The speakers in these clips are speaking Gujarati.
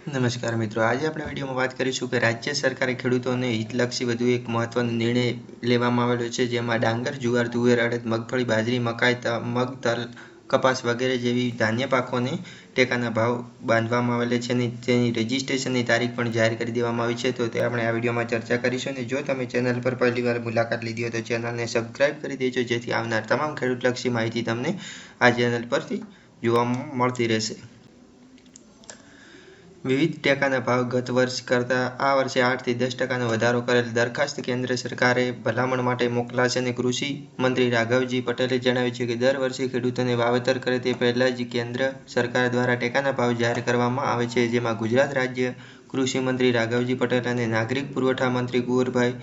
નમસ્કાર મિત્રો, આજે આપણે વિડીયોમાં વાત કરીશું કે રાજ્ય સરકારે ખેડૂતોને હિતલક્ષી વધુ એક મહત્વનો નિર્ણય લેવામાં આવેલો છે, જેમાં ડાંગર, જુવાર, તુવેર, અડદ, મગફળી, બાજરી, મકાઈ મગ, તલ, કપાસ વગેરે જેવી ધાન્ય પાકોને ટેકાના ભાવ બાંધવામાં આવેલા છે અને તેની રજિસ્ટ્રેશનની તારીખ પણ જાહેર કરી દેવામાં આવી છે. તો તે આપણે આ વિડીયોમાં ચર્ચા કરીશું અને જો તમે ચેનલ પર પહેલીવાર મુલાકાત લીધી હોય તો ચેનલને સબસ્ક્રાઇબ કરી દેજો, જેથી આવનાર તમામ ખેડૂતલક્ષી માહિતી તમને આ ચેનલ પરથી જોવા મળતી રહેશે. વિવિધ ટેકાના ભાવ ગત વર્ષ કરતાં આ વર્ષે આઠથી દસ ટકાનો વધારો કરેલ દરખાસ્ત કેન્દ્ર સરકારે ભલામણ માટે મોકલાશે અને કૃષિ મંત્રી રાઘવજી પટેલે જણાવ્યું છે કે દર વર્ષે ખેડૂતોને વાવેતર કરે તે પહેલાં જ કેન્દ્ર સરકાર દ્વારા ટેકાના ભાવ જાહેર કરવામાં આવે છે, જેમાં ગુજરાત રાજ્ય કૃષિ મંત્રી રાઘવજી પટેલ અને નાગરિક પુરવઠા મંત્રી કુંવરભાઈ,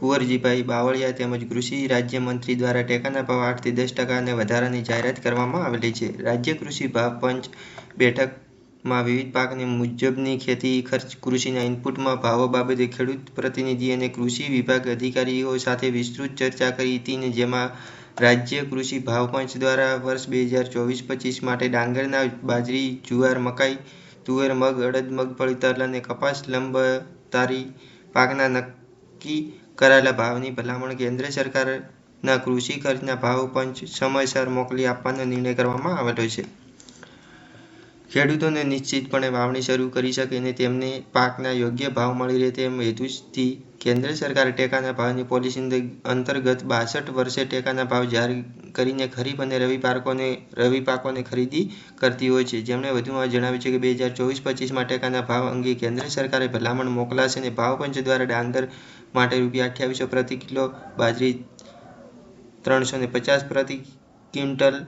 કુંવરજીભાઈ બાવળિયા તેમજ કૃષિ રાજ્યમંત્રી દ્વારા ટેકાના ભાવ આઠથી દસ ટકાને વધારાની જાહેરાત કરવામાં આવેલી છે. રાજ્ય કૃષિ ભાવ પંચ બેઠકમાં વિવિધ પાકની મુજબની ખેતી, ખર્ચ, કૃષિના ઇનપુટમાં ભાવો બાબતે ખેડૂત પ્રતિનિધિ અને કૃષિ વિભાગ અધિકારીઓ સાથે વિસ્તૃત ચર્ચા કરી હતી ને જેમાં રાજ્ય કૃષિ ભાવ પંચ દ્વારા વર્ષ બે હજાર ચોવીસ પચીસ માટે ડાંગરના બાજરી, જુવાર, મકાઈ, તુવેર, મગ, અડદ મગફળી તલ અને કપાસ, લંબતારી પાકના નક્કી કરાયેલા ભાવની ભલામણ કેન્દ્ર સરકારના કૃષિ ખર્ચના ભાવ પંચ સમયસર મોકલી આપવાનો નિર્ણય કરવામાં આવેલો છે. ખેડૂતોને નિશ્ચિતપણે વાવણી શરૂ કરી શકે અને તેમને પાકના યોગ્ય ભાવ મળી રહે તેમ હેતુથી કેન્દ્ર સરકારે ટેકાના ભાવની પોલિસી અંતર્ગત બાસઠ વર્ષે ટેકાના ભાવ જાહેર કરીને ખરીફ અને રવિ પાકોને રવિ પાકોને ખરીદી કરતી હોય છે. જેમણે વધુમાં જણાવ્યું છે કે બે હજાર ચોવીસ પચીસમાં ટેકાના ભાવ અંગે કેન્દ્ર સરકારે ભલામણ મોકલાશે અને ભાવ પંચ દ્વારા ડાંગર માટે રૂપિયા અઠ્યાવીસો પ્રતિ કિલો, બાજરી ત્રણસો ને પચાસ પ્રતિ ક્વિન્ટલ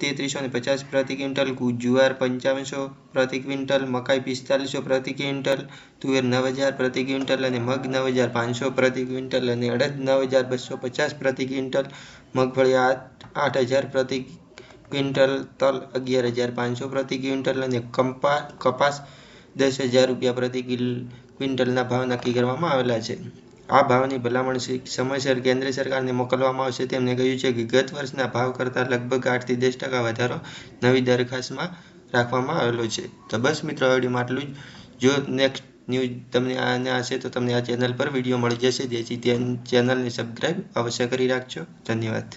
તેત્રીસો ને પચાસ પ્રતિ ક્વિન્ટલ જુવાર પંચાવનસો પ્રતિ ક્વિન્ટલ, મકાઈ પિસ્તાલીસો પ્રતિ ક્વિન્ટલ, તુવેર નવ હજાર પ્રતિ ક્વિન્ટલ અને મગ નવ હજાર પાંચસો પ્રતિ ક્વિન્ટલ અને અડદ નવ હજાર બસો પચાસ પ્રતિ ક્વિન્ટલ, મગફળી આઠ હજાર પ્રતિ ક્વિન્ટલ, તલ અગિયાર હજાર પાંચસો પ્રતિ ક્વિન્ટલ અને કંપા, કપાસ દસ હજાર રૂપિયા પ્રતિ ક્વિન્ટલના ભાવ નક્કી કરવામાં આવેલા છે. આ ભાવની ભલામણ સમયસર કેન્દ્ર સરકારને મોકલવામાં આવશે. તેમણે કહ્યું છે કે ગત વર્ષના ભાવ કરતાં લગભગ આઠથી દસ ટકા વધારો નવી દરખાસ્તમાં રાખવામાં આવેલો છે. તો બસ મિત્રો વિડીયોમાં આટલું જ. જો નેક્સ્ટ ન્યૂઝ તમને આના હશે તો તમને આ ચેનલ પર વીડિયો મળી જશે. જેથી ચેનલને સબસ્ક્રાઈબ અવશ્ય કરી રાખજો. ધન્યવાદ.